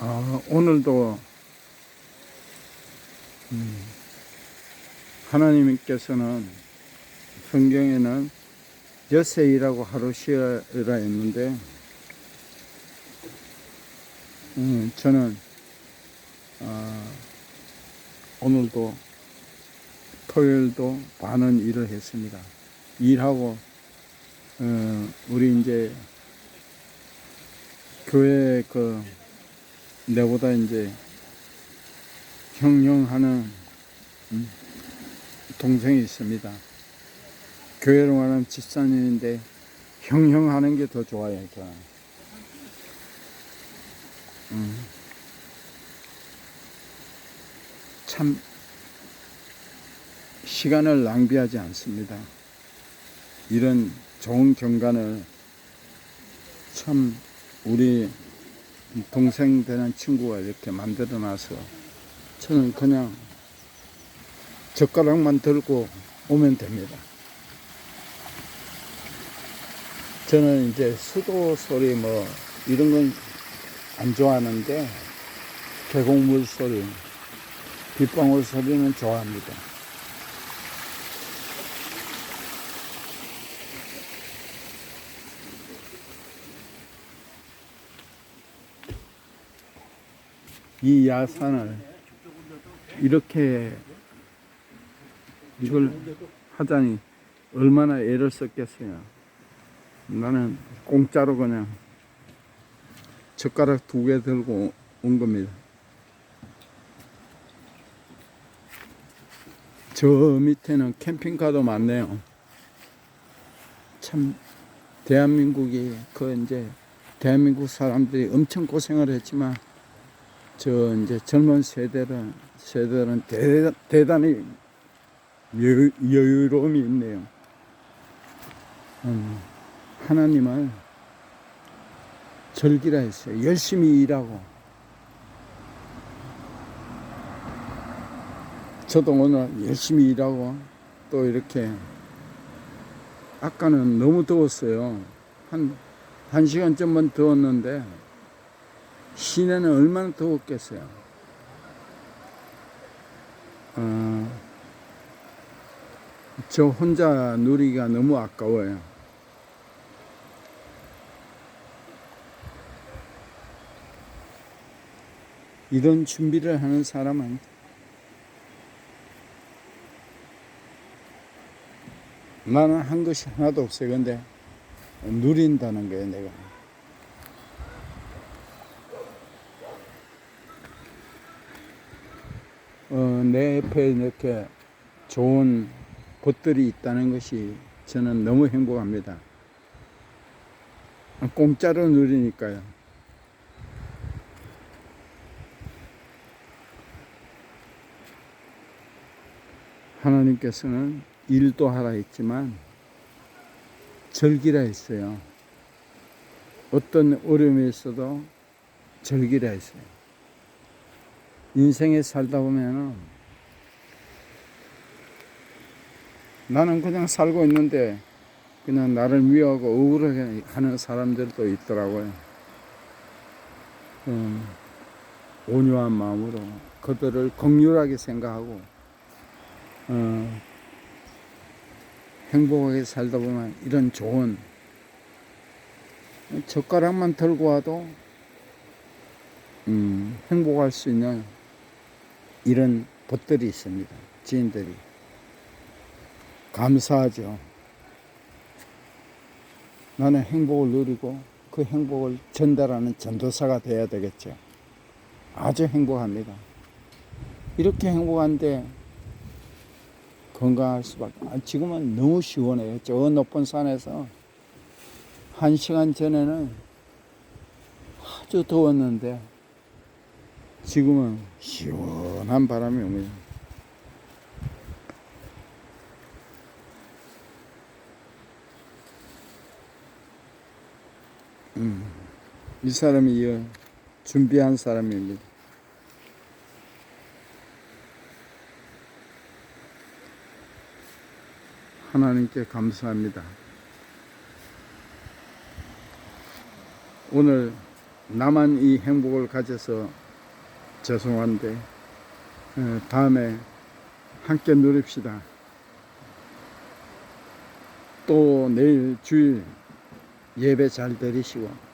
아, 오늘도 음, 하나님께서는 성경에는 여세이라고 하루 쉬어라 했는데 음, 저는 아, 오늘도 토요일도 많은 일을 했습니다. 일하고 어, 우리 이제 교회 그 내보다 이제 형형하는 음, 동생이 있습니다. 교회로 가는 집사님인데 형형하는 게 더 좋아요. 음. 참 시간을 낭비하지 않습니다. 이런 좋은 경관을 참 우리 동생 되는 친구가 이렇게 만들어 놔서 저는 그냥 젓가락만 들고 오면 됩니다. 저는 이제 수도 소리 뭐 이런 건 안 좋아하는데 계곡물 소리, 빗방울 소리는 좋아합니다. 이 야산을 이렇게 이걸 하자니 얼마나 애를 썼겠어요. 나는 공짜로 그냥 젓가락 두 개 들고 온 겁니다. 저 밑에는 캠핑카도 많네요. 참 대한민국이 그 이제 대한민국 사람들이 엄청 고생을 했지만 저 이제 젊은 세대는 세대는 대, 대단히 여유, 여유로움이 있네요. 음, 하나님을 절기라 했어요. 열심히 일하고. 저도 오늘 열심히 일하고 또 이렇게 아까는 너무 더웠어요. 한, 한 시간 전만 더웠는데 시내는 얼마나 더웠겠어요. 어, 저 혼자 누리기가 너무 아까워요. 이런 준비를 하는 사람은 나는 한 것이 하나도 없어요. 근데 누린다는 거예요, 내가. 어, 내 옆에 이렇게 좋은 곳들이 있다는 것이 저는 너무 행복합니다. 공짜로 누리니까요. 하나님께서는 일도 하라 했지만 절기라 했어요. 어떤 어려움이 있어도 절기라 했어요. 인생에 살다 보면은 나는 그냥 살고 있는데 그냥 나를 미워하고 억울하게 하는 사람들도 있더라고요. 음, 온유한 마음으로 그들을 극률하게 생각하고 어, 행복하게 살다 보면 이런 좋은 젓가락만 들고 와도 음, 행복할 수 있는 이런 것들이 있습니다. 지인들이. 감사하죠. 나는 행복을 누리고 그 행복을 전달하는 전도사가 돼야 되겠죠. 아주 행복합니다. 이렇게 행복한데 건강할 수밖에. 아, 지금은 너무 시원해요. 저 높은 산에서 한 시간 전에는 아주 더웠는데 지금은 시원한 바람이 옵니다. 음, 이 사람이 이 준비한 사람입니다. 하나님께 감사합니다. 오늘 나만 이 행복을 가져서 죄송한데 어, 다음에 함께 누립시다. 또 내일 주일 예배 잘 드리시고